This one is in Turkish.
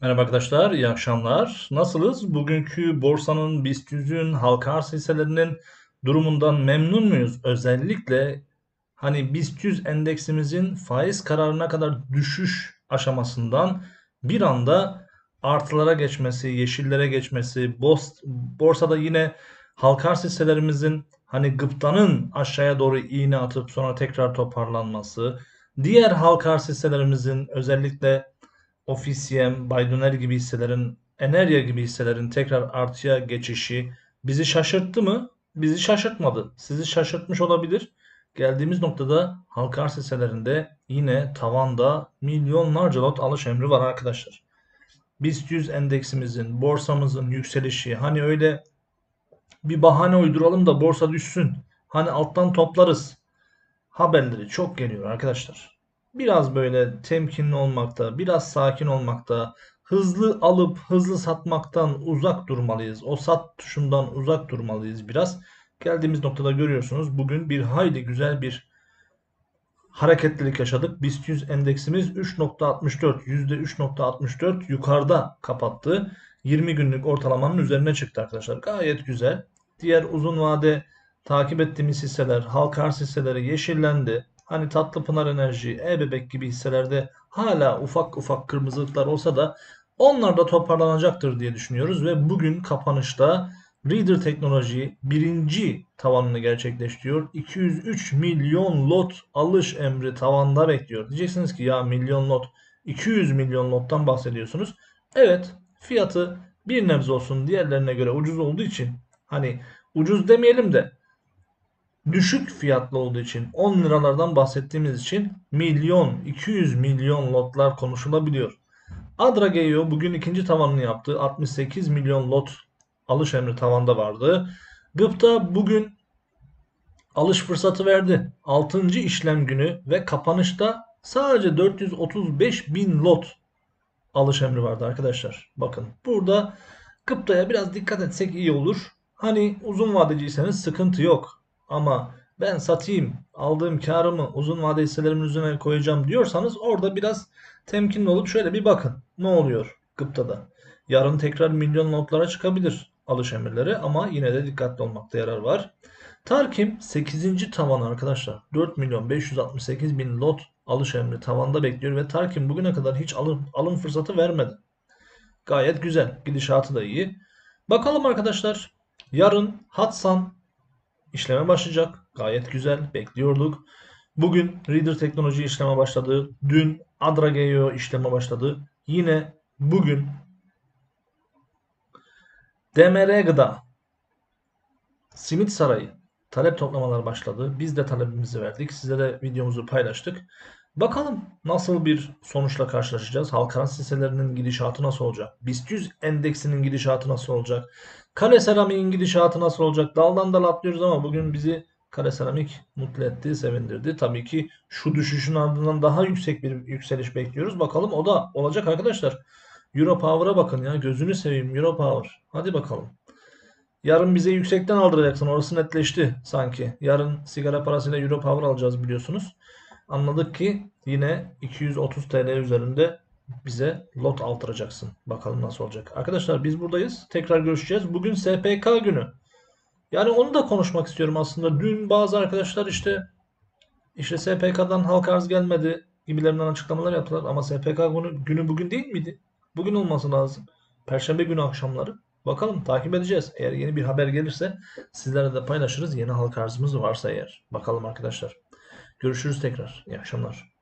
Merhaba arkadaşlar, iyi akşamlar. Nasılız? Bugünkü borsanın, BIST 100'ün, halka arz hisselerinin durumundan memnun muyuz? Özellikle hani BIST 100 endeksimizin faiz kararına kadar düşüş aşamasından bir anda artılara geçmesi, yeşillere geçmesi, borsada yine halka arz hisselerimizin hani gıptanın aşağıya doğru iğne atıp sonra tekrar toparlanması, diğer halka arz hisselerimizin özellikle Ofisiyem, Baydoner gibi hisselerin, Enerya gibi hisselerin tekrar artıya geçişi bizi şaşırttı mı? Bizi şaşırtmadı. Sizi şaşırtmış olabilir. Geldiğimiz noktada halka arz hisselerinde yine tavanda milyonlarca lot alış emri var arkadaşlar. BIST 100 endeksimizin, borsamızın yükselişi hani öyle bir bahane uyduralım da borsa düşsün. Hani alttan toplarız. Haberleri çok geliyor arkadaşlar biraz böyle temkinli olmakta, biraz sakin olmakta, hızlı alıp hızlı satmaktan uzak durmalıyız. O sat tuşundan uzak durmalıyız biraz. Geldiğimiz noktada görüyorsunuz bugün bir hayli güzel bir hareketlilik yaşadık. BIST 100 endeksimiz 3.64, %3.64 yukarıda kapattı. 20 günlük ortalamanın üzerine çıktı arkadaşlar. Gayet güzel. Diğer uzun vade takip ettiğimiz hisseler, halka hisseleri yeşillendi. Hani Tatlıpınar Enerji, E-Bebek gibi hisselerde hala ufak ufak kırmızılıklar olsa da onlar da toparlanacaktır diye düşünüyoruz ve bugün kapanışta Reader Teknoloji birinci tavanını gerçekleştiriyor. 203 milyon lot alış emri tavanda bekliyor. Diyeceksiniz ki ya milyon lot 200 milyon lottan bahsediyorsunuz. Evet fiyatı bir nebze olsun diğerlerine göre ucuz olduğu için hani ucuz demeyelim de düşük fiyatlı olduğu için 10 liralardan bahsettiğimiz için milyon 200 milyon lotlar konuşulabiliyor. Adrageo bugün ikinci tavanını yaptı. 68 milyon lot alış emri tavanda vardı. Gıpta bugün alış fırsatı verdi. 6. işlem günü ve kapanışta sadece 435 bin lot alış emri vardı arkadaşlar. Bakın burada Gıpta'ya biraz dikkat etsek iyi olur. Hani uzun vadeciyseniz sıkıntı yok. Ama ben satayım, aldığım karımı uzun vade hisselerimin üzerine koyacağım diyorsanız orada biraz temkinli olup şöyle bir bakın. Ne oluyor Gıpta'da? Yarın tekrar milyon notlara çıkabilir alış emirleri ama yine de dikkatli olmakta yarar var. Tarkim 8. tavan arkadaşlar. 4 milyon 568 bin lot alış emri tavanda bekliyor ve Tarkim bugüne kadar hiç alım, alım fırsatı vermedi. Gayet güzel. Gidişatı da iyi. Bakalım arkadaşlar. Yarın Hatsan işleme başlayacak. Gayet güzel. Bekliyorduk. Bugün Reader Teknoloji işleme başladı. Dün Adrageo işleme başladı. Yine bugün DMR Gıda Simit Sarayı talep toplamalar başladı. Biz de talebimizi verdik. Sizlere videomuzu paylaştık. Bakalım nasıl bir sonuçla karşılaşacağız? Halka arz hisselerinin gidişatı nasıl olacak? BIST 100 endeksinin gidişatı nasıl olacak? Kale Seramik'in gidişatı nasıl olacak? Daldan dal atlıyoruz ama bugün bizi Kale Seramik mutlu etti, sevindirdi. Tabii ki şu düşüşün ardından daha yüksek bir yükseliş bekliyoruz. Bakalım o da olacak arkadaşlar. Euro Power'a bakın ya. Gözünü seveyim Euro Power. Hadi bakalım. Yarın bize yüksekten aldıracaksın. Orası netleşti sanki. Yarın sigara parasıyla Euro Power alacağız biliyorsunuz. Anladık ki yine 230 TL üzerinde bize lot altıracaksın. Bakalım nasıl olacak. Arkadaşlar biz buradayız. Tekrar görüşeceğiz. Bugün SPK günü. Yani onu da konuşmak istiyorum aslında. Dün bazı arkadaşlar işte işte SPK'dan halka arz gelmedi gibilerinden açıklamalar yaptılar. Ama SPK günü, günü bugün değil miydi? Bugün olması lazım. Perşembe günü akşamları. Bakalım takip edeceğiz. Eğer yeni bir haber gelirse sizlerle de paylaşırız. Yeni halka arzımız varsa eğer. Bakalım arkadaşlar. Görüşürüz tekrar. İyi akşamlar.